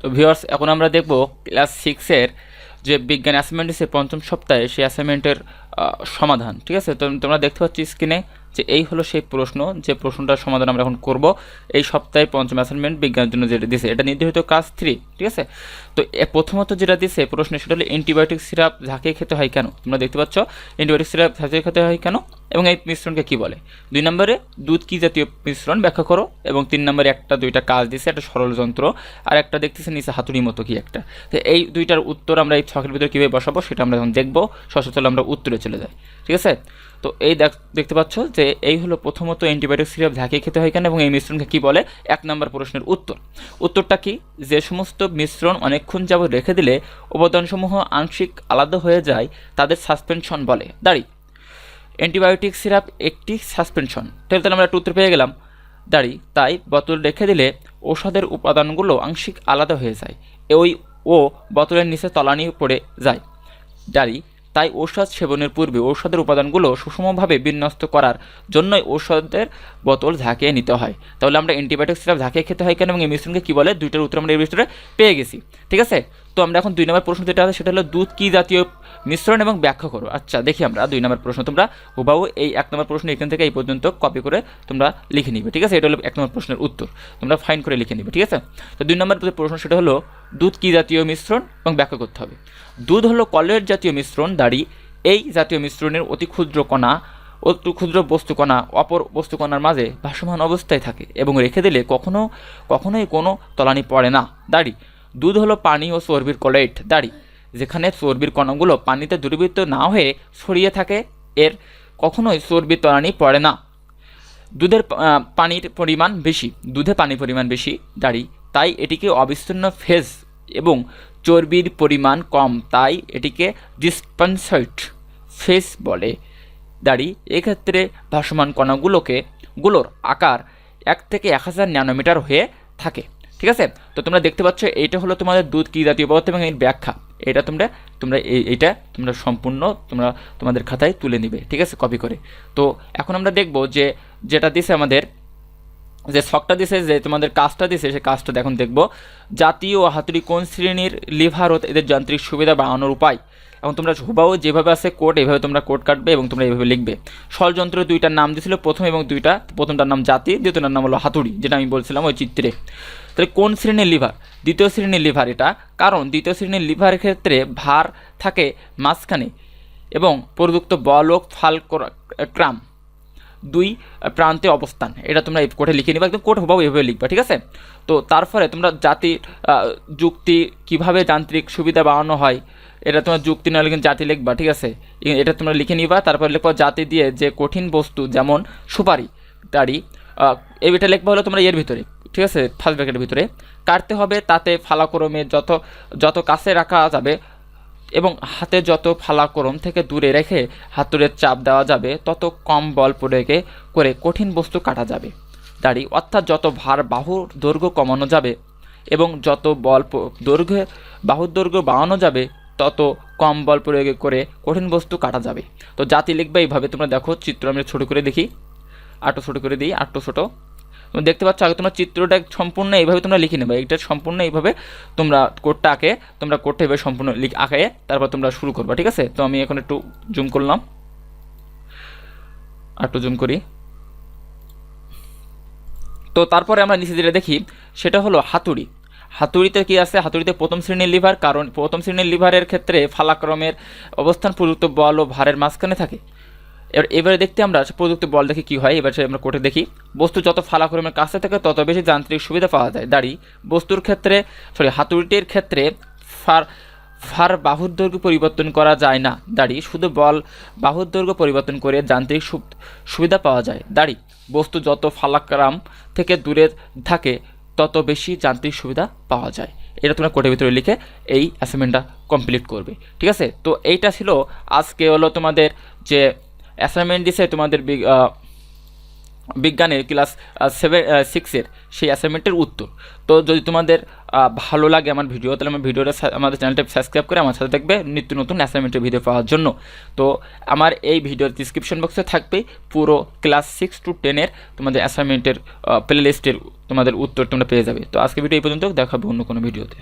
তো ভিওর্স এখন আমরা দেখব ক্লাস সিক্সের যে বিজ্ঞান অ্যাসাইনমেন্ট পঞ্চম সপ্তাহে সেই অ্যাসাইনমেন্টের সমাধান, ঠিক আছে? তো তোমরা দেখতে পাচ্ছ স্ক্রিনে যে এই হলো সেই প্রশ্ন, যে প্রশ্নটার সমাধান আমরা এখন করব। এই সপ্তাহে পঞ্চম অ্যাসাইনমেন্ট বিজ্ঞানের জন্য যেটা দিছে, এটা নির্ধারিত কাজ থ্রি ঠিক আছে? তো প্রথমত যেটা দিছে প্রশ্ন সেটা হলো অ্যান্টিবায়োটিক সিরাপ ঝাঁকিয়ে খেতে হয় কেন? তোমরা দেখতে পাচ্ছ অ্যান্টিবায়োটিক সিরাপ ঝাঁকিয়ে খেতে হয় কেন? এবং এই মিশ্রণকে কি বলে? দুই নম্বরে, দুধ কি জাতীয় মিশ্রণ? ব্যাখ্যা করো। এবং তিন নম্বরে একটা, দুইটা কাজ দিছে, একটা সরল যন্ত্র, আর একটা দেখতেছে নিচে হাতুড়ির মতো কি একটা। তো এই দুইটার উত্তর আমরা এই ছকের ভিতরে কীভাবে বসাবো, সেটা আমরা এখন দেখব। সচল আমরা উত্তরে চলে যাই, ঠিক আছে? তো এই দেখ- দেখতে পাচ্ছ যে এই হলো প্রথমত অ্যান্টিবায়োটিক সিরাপ ঝাঁকিয়ে খেতে হয় কেন এবং এই মিশ্রণকে কী বলে? এক নম্বর প্রশ্নের উত্তর। উত্তরটা কি? যে সমস্ত মিশ্রণ অনেকক্ষণ যাবত রেখে দিলে উপাদানসমূহ আংশিক আলাদা হয়ে যায়, তাদের সাসপেনশন বলে। দাঁড়ি। অ্যান্টিবায়োটিক সিরাপ একটি সাসপেনশন তাহলে তাহলে আমরা একটা উত্তর পেয়ে গেলাম। দাঁড়ি। তাই বোতল রেখে দিলে ঔষধের উপাদানগুলো আংশিক আলাদা হয়ে যায়। ওই ও বোতলের নিচে তলানি পড়ে যায়। দাঁড়ি। তাই ঔষধ সেবনের পূর্বে ঔষধের উপাদানগুলো সুষমভাবে বিন্যস্ত করার জন্যই ঔষধের বোতল ঝাঁকিয়ে নিতে হয়। তাহলে আমরা অ্যান্টিবায়োটিক সিরাপ ঝাঁকিয়ে খেতে হয় কেন এবং এই মিশ্রণকে কী বলে? দুইটার উত্তর আমরা এই ভিতরে পেয়ে গেছি। ঠিক আছে? তো আমরা এখন দুই নম্বর প্রশ্ন যেটা আছে, সেটা হলো, দুধ কী জাতীয় মিশ্রণ এবং ব্যাখ্যা করো? আচ্ছা দেখি আমরা দুই নম্বর প্রশ্ন। তোমরা হুবাহু এই এক নম্বর প্রশ্ন এখান থেকে এই পর্যন্ত কপি করে তোমরা লিখে নিবে, ঠিক আছে? এটা হলো এক নম্বর প্রশ্নের উত্তর। তোমরা ফাইন করে লিখে নিবে, ঠিক আছে? তো দুই নম্বর প্রশ্ন, সেটা হলো, দুধ কী জাতীয় মিশ্রণ এবং ব্যাখ্যা করতে হবে? দুধ হলো কলের জাতীয় মিশ্রণ, দাড়ি। এই জাতীয় মিশ্রণের অতি ক্ষুদ্র কণা, অতি ক্ষুদ্র বস্তুকণা অপর বস্তুকণার মাঝে ভাসমান অবস্থায় থাকে এবং রেখে দিলে কখনো, কখনোই কোনো তলানি পড়ে না। দাড়ি। দুধ হলো পানি ও চর্বির কলেট দাড়ি, যেখানে চর্বির কণাগুলো পানিতে দূরীভূত না হয়ে ছড়িয়ে থাকে, এর কখনোই চর্বির তলানি পড়ে না। দুধের পানির পরিমাণ বেশি, দুধে পানির পরিমাণ বেশি দাড়ি, তাই এটিকে অবিচ্ছিন্ন ফেজ এবং চর্বির পরিমাণ কম, তাই এটিকে ডিসপেন্সাইট ফেস বলে দাড়ি। এক্ষেত্রে ভাসমান কণাগুলোকে, গুলোর আকার এক থেকে এক হাজার ন্যানোমিটার হয়ে থাকে। ঠিক আছে? তো তোমরা দেখতে পাচ্ছ এটা হলো তোমাদের দুধ কী জাতীয় পদার্থ এবং এর ব্যাখ্যা। এটা তোমরা তোমরা এই এইটা তোমরা সম্পূর্ণ তোমরা তোমাদের খাতায় তুলে নিবে, ঠিক আছে? কপি করে। তো এখন আমরা দেখব যে, যেটা দিছে আমাদের, যে শখটা দিছে, যে তোমাদের কাজটা দিছে, সে কাজটা এখন দেখব। জাতীয় হাতুড়ি কোন শ্রেণির লিভার এদের যান্ত্রিক সুবিধা বাড়ানোর উপায়? এবং তোমরা হুবাও যেভাবে আছে কোড এভাবে তোমরা কোড কাটবে এবং তোমরা এভাবে লিখবে। ষড়যন্ত্র দুইটার নাম দিয়েছিল প্রথম এবং দুইটা। প্রথমটার নাম জাতি, দ্বিতীয়টার নাম হলো হাতুড়ি, যেটা আমি বলছিলাম ওই চিত্রে। তাহলে কোন শ্রেণির লিভার? দ্বিতীয় শ্রেণির লিভার এটা। কারণ দ্বিতীয় শ্রেণির লিভারের ক্ষেত্রে ভার থাকে মাঝখানে এবং প্রযুক্ত বল ও ফালক্রাম দুই প্রান্তে অবস্থান। এটা তোমরা কোটে লিখে নিবা, একদম কোট হবাও এভাবে লিখবা, ঠিক আছে? তো তারপরে তোমরা জাতির যুক্তি, কীভাবে যান্ত্রিক সুবিধা বাড়ানো হয় এটা তোমার যুক্তি না লিখে জাতি লিখবা, ঠিক আছে? এটা তোমরা লিখে নিবা, তারপর লিখবা জাতি দিয়ে যে কঠিন বস্তু, যেমন সুপারি দাড়ি এটা লিখবা হলো তোমরা এর ভিতরে, ঠিক আছে? ফার্স্ট ব্র্যাকেটের ভিতরে। কাটতে হবে তাতে ফালাক্রমে যত যত কাছে রাখা যাবে এবং হাতে যত ফালাক্রম থেকে দূরে রেখে হাতুড়ের চাপ দেওয়া যাবে, তত কম বল প্রয়োগে করে কঠিন বস্তু কাটা যাবে। দাড়ি অর্থাৎ যত ভার বাহুর দৈর্ঘ্য কমানো যাবে এবং যত বল দৈর্ঘ্যে, বাহুর দৈর্ঘ্য বাড়ানো যাবে তত কম বল প্রয়োগ করে কঠিন বস্তু কাটা যাবে। তো জাতি লিখবে এইভাবে, তোমরা দেখো চিত্র আমি ছোটো করে দেখি। আটো ছোটো করে দিই আটটো ছোটো। তুমি দেখতে পাচ্ছ, আগে তোমরা চিত্রটা সম্পূর্ণ এইভাবে তোমরা লিখে নেবে। এটা সম্পূর্ণ এইভাবে তোমরা কোডটা আঁকে, তোমরা কোডটা এভাবে সম্পূর্ণ লিখ, আঁকে, তারপর তোমরা শুরু করবে, ঠিক আছে? তো আমি এখন একটু জুম করলাম। একটু জুম করি। তো তারপরে আমরা নিচে যেটা দেখি, সেটা হলো হাতুড়ি। হাতুড়িতে কি আছে? হাতুড়িতে প্রথম শ্রেণির লিভার, কারণ প্রথম শ্রেণির লিভারের ক্ষেত্রে ফালাক্রমের অবস্থান প্রযুক্ত বল ও ভারের মাঝখানে থাকে। এবার, এবারে দেখতে আমরা প্রযুক্ত বল দেখি কি হয়? এবার আমরা কোটে দেখি। বস্তু যত ফালাক্রমের কাছে থাকে, তত বেশি যান্ত্রিক সুবিধা পাওয়া যায়। দাড়ি, বস্তুর ক্ষেত্রে সরি হাতুড়িটির ক্ষেত্রে ফার ফার বাহুর দৈর্ঘ্য পরিবর্তন করা যায় না। দাড়ি, শুধু বল বাহুর দৈর্ঘ্য পরিবর্তন করে যান্ত্রিক সুবিধা পাওয়া যায়। দাড়ি, বস্তু যত ফালাক্রাম থেকে দূরে থাকে তত বেশি যান্ত্রিক সুবিধা পাওয়া যায়। এটা তোমরা কোটের ভিতরে লিখে এই অ্যাসাইনমেন্টটা কমপ্লিট করবে। ঠিক আছে? তো এইটা ছিল আজকে হলো তোমাদের যে অ্যাসাইনমেন্ট দিছে তোমাদের বিজ্ঞানের ক্লাস সেভেন সিক্সের সেই অ্যাসাইনমেন্টের উত্তর। তো যদি তোমাদের ভালো লাগে আমার ভিডিও তাহলে আমার ভিডিওটা আমাদের চ্যানেলটা সাবস্ক্রাইব করে আমার সাথে দেখবে নিত্য নতুন অ্যাসাইনমেন্টের ভিডিও পাওয়ার জন্য। তো আমার এই ভিডিওর ডিসক্রিপশন বক্সে থাকবে পুরো ক্লাস সিক্স টু টেনের তোমাদের অ্যাসাইনমেন্টের প্লে লিস্টের তোমাদের উত্তর তোমরা পেয়ে যাবে। তো আজকে ভিডিও এই পর্যন্ত দেখাবো অন্য কোনো ভিডিওতে